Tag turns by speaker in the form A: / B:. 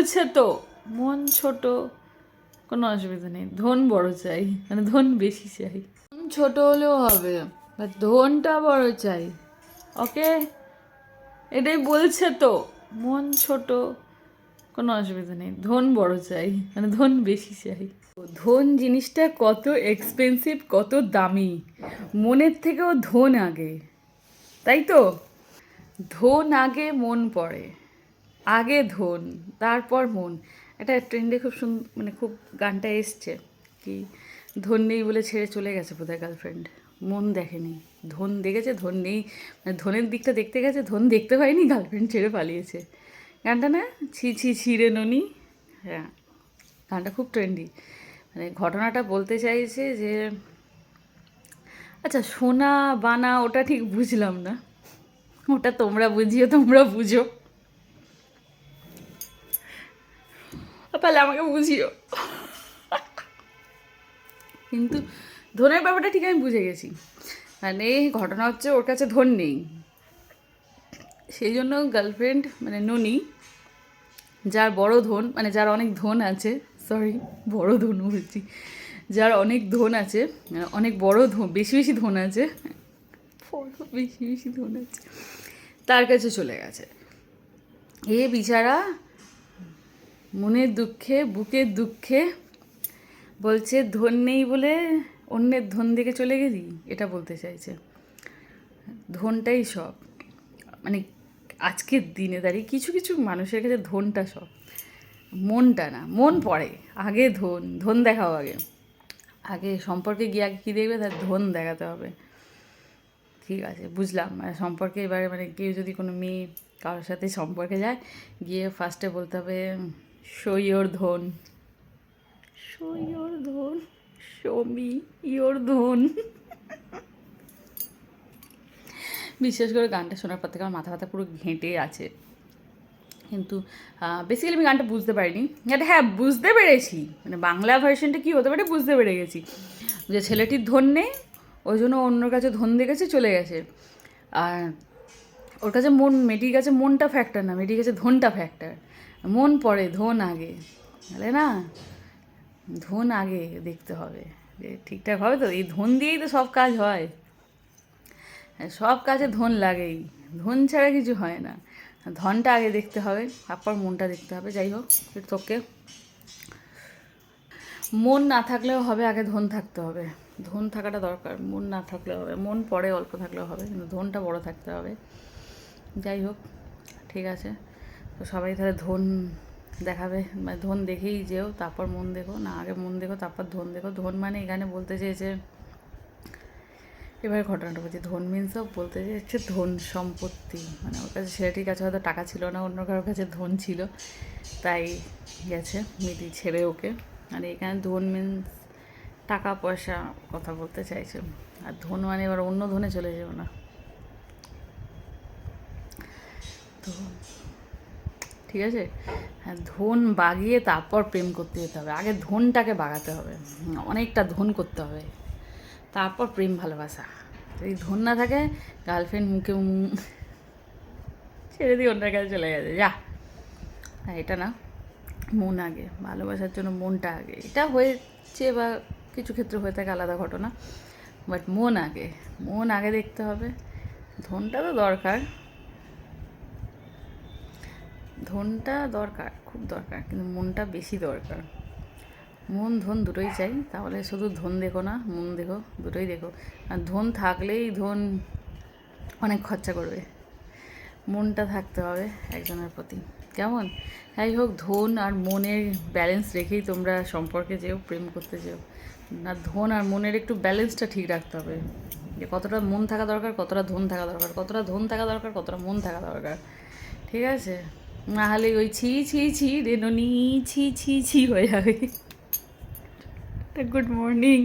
A: বলছে তো, মন ছোট, কোনো অসুবিধা নেই। ধন বড় চাই মানে ধন বেশি চাই। ছোট হলেও হবে ধনটা বড় চাই। ওকে? এটাই বলছে তো, মন ছোট, কোনো অসুবিধা নেই। ধন বড় চাই মানে ধন বেশি চাই। ধন জিনিসটা কত এক্সপেন্সিভ কত দামি। মনের থেকেও ধন আগে, তাই তো? ধন আগে মন পড়ে। আগে ধন, তারপর মন। একটা ট্রেন্ডে খুব সুন্দর মানে খুব গানটা এসছে কি, ধন নেই বলে ছেড়ে চলে গেছে বোধহয় গার্লফ্রেন্ড মন দেখেনি। ধন দেখেছে, ধন নেই। মানে ধনের দিকটা দেখতে গেছে, ধন দেখতে পায়নি গার্লফ্রেন্ড ছেড়ে পালিয়েছে। গানটা না, ছি ছি ছিঁড়ে ননি। হ্যাঁ গানটা খুব ট্রেন্ডি মানে ঘটনাটা বলতে চাইছে যে আচ্ছা সোনা, বানা, ওটা ঠিক বুঝলাম না। ওটা তোমরা বুঝিও, তোমরা বুঝো। তাহলে আমাকে বুঝিও। কিন্তু ধনের ব্যাপারটা ঠিক আমি বুঝে গেছি। মানে ঘটনা হচ্ছে ওর কাছে ধন নেই। সেই জন্য গার্লফ্রেন্ড মানে ননি, যার বড় ধন মানে যার অনেক ধন আছে সরি বড় ধন বলছি, যার অনেক ধন আছে মানে অনেক বড় ধন, বেশি বেশি ধন আছে, বড়, বেশি বেশি ধন আছে, তার কাছে চলে গেছে। এ বিচারা মনের দুঃখে, বুকের দুঃখে বলছে, ধন নেই বলে অন্যের ধন দিকে চলে গেলি? এটা বলতে চাইছে। ধনটাই সব। মানে আজকের দিনে দাঁড়িয়ে কিছু কিছু মানুষের কাছে ধনটা সব। মনটা না, মন পড়ে। আগে ধন ধন দেখাও আগে। আগে সম্পর্কে গিয়ে আগে কী দেখবে? তার ধন দেখাতে হবে। ঠিক আছে, বুঝলাম। মানে সম্পর্কে এবারে মানে কেউ যদি কোনো মেয়ে কারোর সাথে সম্পর্কে যায়, গিয়ে ফার্স্টে বলতে হবে শো ইয়োর ধন শো ইয়োর ধন শো মি ইয়োর ধন বিশেষ করে গানটা শোনার পর থেকে আমার মাথা ব্যথা পুরো ঘেঁটে আছে। কিন্তু বেসিক্যালি আমি গানটা বুঝতে পারিনি। এটা হ্যাঁ বুঝতে পেরেছি। মানে বাংলা ভার্সনটা কী হতে পারে বুঝতে পেরে গেছি। যে ছেলেটির ধন নেই ওই জন্য অন্যর কাছে ধন দেখেছে চলে গেছে। আর ওর কাছে মন মেয়েটির কাছে মনটা ফ্যাক্টর না মেয়েটির কাছে ধনটা ফ্যাক্টর মন পড়ে, ধন আগে, তাহলে না? ধন আগে দেখতে হবে, যে ঠিকঠাক হবে তো। এই ধন দিয়েই তো সব কাজ হয়। সব কাজে ধন লাগেই। ধন ছাড়া কিছু হয় না। ধনটা আগে দেখতে হবে, তারপর মনটা দেখতে হবে, যাই হোক তোকে মন না থাকলেও হবে, আগে ধন থাকতে হবে। ধন থাকাটা দরকার, মন না থাকলেও হবে। মন পরে অল্প থাকলেও হবে, কিন্তু ধনটা বড় থাকতে হবে। যাই হোক, ঠিক আছে। তো সবাই তাহলে ধন দেখাবে মানে ধন দেখেই যেও, তারপর মন দেখো, না আগে মন দেখো, তারপর ধন দেখো। ধন মানে এখানে বলতে চেয়েছে, এবার ঘটনাটা বলছি, ধন মিনসও বলতে চাইছে ধন সম্পত্তি। মানে ওর কাছে ছেলেটির কাছে হয়তো টাকা ছিল না, অন্য কারোর কাছে ধন ছিল, তাই গেছে মেয়েটি ছেড়ে ওকে। আর এখানে ধন মিনস টাকা পয়সা কথা বলতে চাইছে। আর ধন মানে এবার অন্য ধনে চলে যাও না। তো ঠিক আছে? হ্যাঁ ধন বাগিয়ে তারপর প্রেম করতে যেতে হবে। আগে ধনটাকে বাগাতে হবে। অনেকটা ধন করতে হবে। তারপর প্রেম ভালোবাসা। যদি ধন না থাকে গার্লফ্রেন্ড মুখে ছেড়ে দিয়ে অন্যের কাছে চলে গেছে। যা। হ্যাঁ এটা না, মন আগে। ভালোবাসার জন্য মনটা আগে। এটা হয়েছে বা কিছু ক্ষেত্রে হয়ে থাকে আলাদা ঘটনা। বাট মন আগে। মন আগে দেখতে হবে। ধনটা তো দরকার। ধনটা দরকার, খুব দরকার, কিন্তু মনটা বেশি দরকার। মন, ধন দুটোই চাই, তাহলে শুধু ধন দেখো না, মন দেখো, দুটোই দেখো। আর ধন থাকলেই ধন অনেক খরচা করবে। মনটা থাকতে হবে একজনের প্রতি। কেমন? যাই হোক, ধন আর মনের ব্যালেন্স রেখেই তোমরা সম্পর্কে যেও, প্রেম করতে যেও। না ধন আর মনের একটু ব্যালেন্সটা ঠিক রাখতে হবে। যে কতটা মন থাকা দরকার, কতটা ধন থাকা দরকার, কতটা ধন থাকা দরকার, কতটা মন থাকা দরকার। ঠিক আছে? না হলে ওই ছি ছি ছি রেননি ছি ছি ছি হয়ে যাবে। Good morning